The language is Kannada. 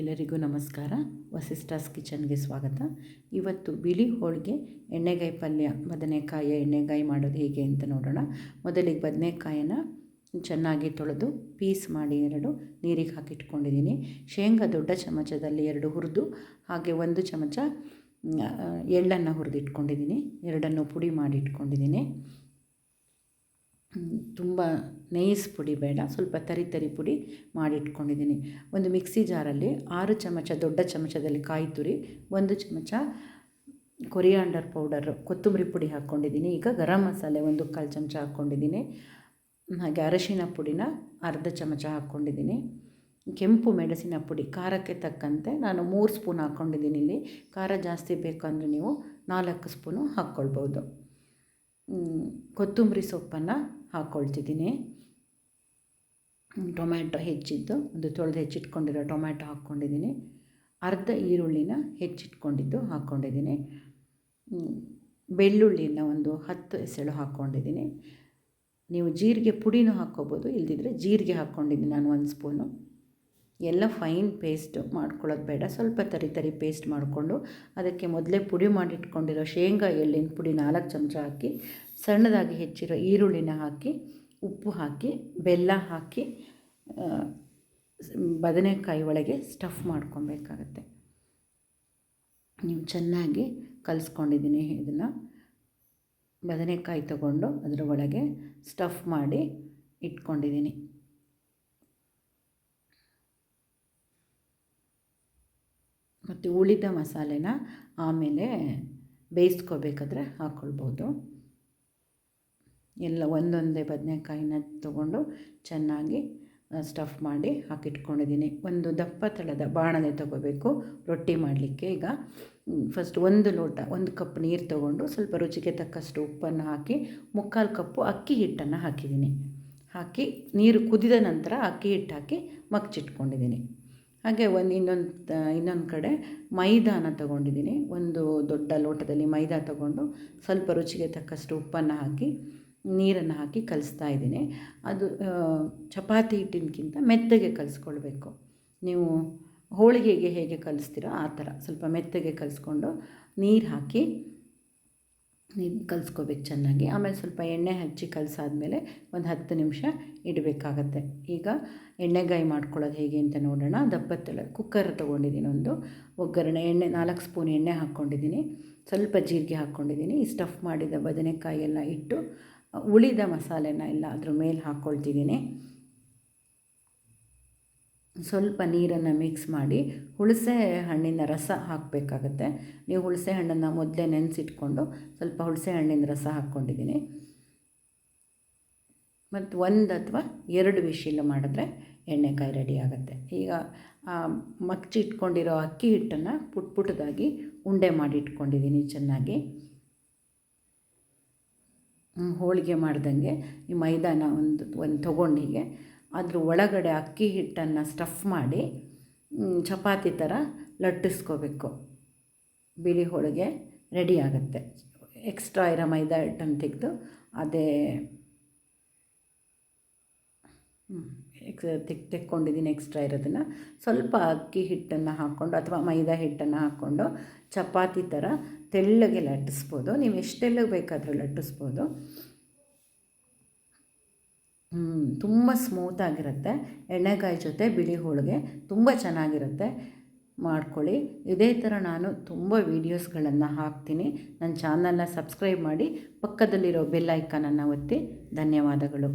ಎಲ್ಲರಿಗೂ ನಮಸ್ಕಾರ. ವಸಿಷ್ಠಾಸ್ ಕಿಚನ್ಗೆ ಸ್ವಾಗತ. ಇವತ್ತು ಬಿಳಿ ಹೋಳಿಗೆ, ಎಣ್ಣೆಗಾಯಿ ಪಲ್ಯ, ಬದನೆಕಾಯಿ ಎಣ್ಣೆಗಾಯಿ ಮಾಡೋದು ಹೇಗೆ ಅಂತ ನೋಡೋಣ. ಮೊದಲಿಗೆ ಬದನೆಕಾಯಿನ ಚೆನ್ನಾಗಿ ತೊಳೆದು, ಪೀಸ್ ಮಾಡಿ ಎರಡು ನೀರಿಗೆ ಹಾಕಿಟ್ಕೊಂಡಿದ್ದೀನಿ. ಶೇಂಗಾ ದೊಡ್ಡ ಚಮಚದಲ್ಲಿ ಎರಡು ಹುರಿದು, ಹಾಗೆ ಒಂದು ಚಮಚ ಎಳ್ಳನ್ನು ಹುರಿದಿಟ್ಕೊಂಡಿದ್ದೀನಿ. ಎರಡನ್ನು ಪುಡಿ ಮಾಡಿ ಇಟ್ಕೊಂಡಿದ್ದೀನಿ ತುಂಬ ನೈಸ್ ಪುಡಿ ಬೇಡ, ಸ್ವಲ್ಪ ತರಿ ತರಿ ಪುಡಿ ಮಾಡಿಟ್ಕೊಂಡಿದ್ದೀನಿ. ಒಂದು ಮಿಕ್ಸಿ ಜಾರಲ್ಲಿ ಆರು ಚಮಚ, ದೊಡ್ಡ ಚಮಚದಲ್ಲಿ ಕಾಯಿ ತುರಿ, ಒಂದು ಚಮಚ ಕೊರಿಯಾಂಡರ್ ಪೌಡರ್, ಕೊತ್ತಂಬರಿ ಪುಡಿ ಹಾಕ್ಕೊಂಡಿದ್ದೀನಿ. ಈಗ ಗರಂ ಮಸಾಲೆ ಒಂದು ಕಾಲು ಚಮಚ ಹಾಕ್ಕೊಂಡಿದ್ದೀನಿ. ಹಾಗೆ ಅರಶಿನ ಪುಡಿನ ಅರ್ಧ ಚಮಚ ಹಾಕ್ಕೊಂಡಿದ್ದೀನಿ. ಕೆಂಪು ಮೆಣಸಿನ ಪುಡಿ, ಖಾರಕ್ಕೆ ತಕ್ಕಂತೆ ನಾನು ಮೂರು ಸ್ಪೂನ್ ಹಾಕ್ಕೊಂಡಿದ್ದೀನಿ ಇಲ್ಲಿ. ಖಾರ ಜಾಸ್ತಿ ಬೇಕಂದರೆ ನೀವು ನಾಲ್ಕು ಸ್ಪೂನು ಹಾಕ್ಕೊಳ್ಬೋದು. ಕೊತ್ತಂಬರಿ ಸೊಪ್ಪನ್ನು ಹಾಕ್ಕೊಳ್ತಿದ್ದೀನಿ ಟೊಮ್ಯಾಟೊ ಹೆಚ್ಚಿದ್ದು ಒಂದು ತೊಳೆದು ಹೆಚ್ಚಿಟ್ಕೊಂಡಿರೋ ಟೊಮ್ಯಾಟೊ ಹಾಕ್ಕೊಂಡಿದ್ದೀನಿ. ಅರ್ಧ ಈರುಳ್ಳಿನ ಹೆಚ್ಚಿಟ್ಕೊಂಡಿದ್ದು ಹಾಕ್ಕೊಂಡಿದ್ದೀನಿ. ಬೆಳ್ಳುಳ್ಳಿನ ಒಂದು ಹತ್ತು ಎಸಳು ಹಾಕ್ಕೊಂಡಿದ್ದೀನಿ. ನೀವು ಜೀರಿಗೆ ಪುಡಿನೂ ಹಾಕ್ಕೋಬೋದು, ಇಲ್ದಿದ್ರೆ ಜೀರಿಗೆ ಹಾಕ್ಕೊಂಡಿದ್ದೀನಿ ನಾನು ಒಂದು ಸ್ಪೂನು. ಎಲ್ಲ ಫೈನ್ ಪೇಸ್ಟ್ ಮಾಡ್ಕೊಳ್ಳೋದು ಬೇಡ. ಸ್ವಲ್ಪ ತರಿ ತರಿ ಪೇಸ್ಟ್ ಮಾಡಿಕೊಂಡು ಅದಕ್ಕೆ ಮೊದಲೇ ಪುಡಿ ಮಾಡಿಟ್ಕೊಂಡಿರೋ ಶೇಂಗಾ ಎಳ್ಳಿನ ಪುಡಿ ನಾಲ್ಕು ಚಮಚ ಹಾಕಿ, ಸಣ್ಣದಾಗಿ ಹೆಚ್ಚಿರೋ ಈರುಳ್ಳಿನ ಹಾಕಿ, ಉಪ್ಪು ಹಾಕಿ, ಬೆಲ್ಲ ಹಾಕಿ ಬದನೆಕಾಯಿ ಒಳಗೆ ಸ್ಟಫ್ ಮಾಡ್ಕೊಬೇಕಾಗತ್ತೆ. ನೀವು ಚೆನ್ನಾಗಿ ಕಲಿಸ್ಕೊಂಡಿದ್ದೀನಿ ಇದನ್ನು. ಬದನೆಕಾಯಿ ತಗೊಂಡು ಅದರ ಒಳಗೆ ಸ್ಟಫ್ ಮಾಡಿ ಇಟ್ಕೊಂಡಿದ್ದೀನಿ. ಮತ್ತು ಉಳಿದ ಮಸಾಲೆನ ಆಮೇಲೆ ಬೇಯಿಸ್ಕೋಬೇಕಾದ್ರೆ ಹಾಕ್ಕೊಳ್ಬೋದು ಎಲ್ಲ ಒಂದೊಂದೇ ಬದನೆಕಾಯಿನ ತೊಗೊಂಡು ಚೆನ್ನಾಗಿ ಸ್ಟಫ್ ಮಾಡಿ ಹಾಕಿಟ್ಕೊಂಡಿದ್ದೀನಿ. ಒಂದು ದಪ್ಪ ತಳದ ಬಾಣಲೆ ತೊಗೋಬೇಕು, ರೊಟ್ಟಿ ಮಾಡಲಿಕ್ಕೆ. ಈಗ ಫಸ್ಟ್ ಒಂದು ಲೋಟ, ಒಂದು ಕಪ್ ನೀರು ತೊಗೊಂಡು ಸ್ವಲ್ಪ ರುಚಿಗೆ ತಕ್ಕಷ್ಟು ಉಪ್ಪನ್ನು ಹಾಕಿ, ಮುಕ್ಕಾಲು ಕಪ್ಪು ಅಕ್ಕಿ ಹಿಟ್ಟನ್ನು ಹಾಕಿದ್ದೀನಿ. ಹಾಕಿ ನೀರು ಕುದಿದ ನಂತರ ಅಕ್ಕಿ ಹಿಟ್ಟು ಹಾಕಿ ಮಗ್ಚಿಟ್ಕೊಂಡಿದ್ದೀನಿ. ಹಾಗೆ ಒಂದು ಇನ್ನೊಂದು ಇನ್ನೊಂದು ಕಡೆ ಮೈದಾನ ತಗೊಂಡಿದ್ದೀನಿ. ಒಂದು ದೊಡ್ಡ ಲೋಟದಲ್ಲಿ ಮೈದಾ ತಗೊಂಡು ಸ್ವಲ್ಪ ರುಚಿಗೆ ತಕ್ಕಷ್ಟು ಉಪ್ಪನ್ನು ಹಾಕಿ, ನೀರನ್ನು ಹಾಕಿ ಕಲಿಸ್ತಾ ಇದ್ದೀನಿ. ಅದು ಚಪಾತಿ ಹಿಟ್ಟಿನಕ್ಕಿಂತ ಮೆತ್ತಗೆ ಕಲಿಸ್ಕೊಳ್ಬೇಕು. ನೀವು ಹೋಳಿಗೆಗೆ ಹೇಗೆ ಕಲಿಸ್ತೀರೋ ಆ ಥರ ಸ್ವಲ್ಪ ಮೆತ್ತಗೆ ಕಲಿಸ್ಕೊಂಡು ನೀರು ಹಾಕಿ ನೀರು ಕಲಿಸ್ಕೋಬೇಕು ಚೆನ್ನಾಗಿ. ಆಮೇಲೆ ಸ್ವಲ್ಪ ಎಣ್ಣೆ ಹಚ್ಚಿ ಕಲಸಾದ್ಮೇಲೆ ಒಂದು ಹತ್ತು ನಿಮಿಷ ಇಡಬೇಕಾಗತ್ತೆ. ಈಗ ಎಣ್ಣೆಗಾಯಿ ಮಾಡ್ಕೊಳ್ಳೋದು ಹೇಗೆ ಅಂತ ನೋಡೋಣ. ದಪ್ಪತ್ತಲ ಕುಕ್ಕರ್ ತೊಗೊಂಡಿದ್ದೀನಿ ಒಂದು. ಒಗ್ಗರಣೆ, ಎಣ್ಣೆ, ನಾಲ್ಕು ಸ್ಪೂನ್ ಎಣ್ಣೆ ಹಾಕ್ಕೊಂಡಿದ್ದೀನಿ. ಸ್ವಲ್ಪ ಜೀರಿಗೆ ಹಾಕ್ಕೊಂಡಿದ್ದೀನಿ. ಸ್ಟಫ್ ಮಾಡಿದ ಬದನೆಕಾಯಿ ಎಲ್ಲ ಇಟ್ಟು, ಉಳಿದ ಮಸಾಲೆನ ಎಲ್ಲ ಅದ್ರ ಮೇಲೆ ಹಾಕ್ಕೊಳ್ತಿದ್ದೀನಿ. ಸ್ವಲ್ಪ ನೀರನ್ನು ಮಿಕ್ಸ್ ಮಾಡಿ ಹುಳಸೆ ಹಣ್ಣಿನ ರಸ ಹಾಕಬೇಕಾಗತ್ತೆ. ನೀವು ಹುಳಸೆ ಹಣ್ಣನ್ನು ಮೊದಲೇ ನೆನೆಸಿಟ್ಕೊಂಡು ಸ್ವಲ್ಪ ಹುಳಸೆ ಹಣ್ಣಿನ ರಸ ಹಾಕ್ಕೊಂಡಿದ್ದೀನಿ. ಮತ್ತು ಒಂದು ಅಥವಾ ಎರಡು ವಿಶಿಲ್ ಮಾಡಿದ್ರೆ ಎಣ್ಣೆಕಾಯಿ ರೆಡಿ ಆಗುತ್ತೆ. ಈಗ ಮಗ್ಚಿ ಇಟ್ಕೊಂಡಿರೋ ಅಕ್ಕಿ ಹಿಟ್ಟನ್ನು ಪುಟ್ ಪುಟ್ಟದಾಗಿ ಉಂಡೆ ಮಾಡಿ ಇಟ್ಕೊಂಡಿದ್ದೀನಿ ಚೆನ್ನಾಗಿ ಹೋಳಿಗೆ ಮಾಡ್ದಂಗೆ ಈ ಮೈದಾನ ಒಂದು ಒಂದು ತೊಗೊಂಡಿಗೆ ಅದ್ರ ಒಳಗಡೆ ಅಕ್ಕಿ ಹಿಟ್ಟನ್ನು ಸ್ಟಫ್ ಮಾಡಿ ಚಪಾತಿ ಥರ ಲಟ್ಟಿಸ್ಕೋಬೇಕು. ಬಿಳಿ ಹೋಳಿಗೆ ರೆಡಿ ಆಗುತ್ತೆ. ಎಕ್ಸ್ಟ್ರಾ ಇರೋ ಮೈದಾ ಹಿಟ್ಟನ್ನು ತೆಗೆದು ಅದೇ ಎಕ್ಸ್ ತೆಕ್ಕೊಂಡಿದ್ದೀನಿ ಎಕ್ಸ್ಟ್ರಾ ಇರೋದನ್ನು. ಸ್ವಲ್ಪ ಅಕ್ಕಿ ಹಿಟ್ಟನ್ನು ಹಾಕ್ಕೊಂಡು ಅಥವಾ ಮೈದಾ ಹಿಟ್ಟನ್ನು ಹಾಕ್ಕೊಂಡು ಚಪಾತಿ ಥರ ತೆಳ್ಳಗೆ ಲಟ್ಟಿಸ್ಬೋದು. ನೀವು ಎಷ್ಟೆಲ್ಲ ಬೇಕಾದರೂ ಲಟ್ಟಿಸ್ಬೋದು. ತುಂಬ ಸ್ಮೂತಾಗಿರುತ್ತೆ ಎಣ್ಣೆಕಾಯಿ ಜೊತೆ ಬಿಳಿ ಹೋಳಿಗೆ ತುಂಬ ಚೆನ್ನಾಗಿರುತ್ತೆ. ಮಾಡ್ಕೊಳ್ಳಿ. ಇದೇ ಥರ ನಾನು ತುಂಬ ವೀಡಿಯೋಸ್ಗಳನ್ನು ಹಾಕ್ತೀನಿ. ನನ್ನ ಚಾನಲ್ನ ಸಬ್ಸ್ಕ್ರೈಬ್ ಮಾಡಿ ಪಕ್ಕದಲ್ಲಿರೋ ಬೆಲ್ ಐಕಾನನ್ನು ಒತ್ತಿ. ಧನ್ಯವಾದಗಳು.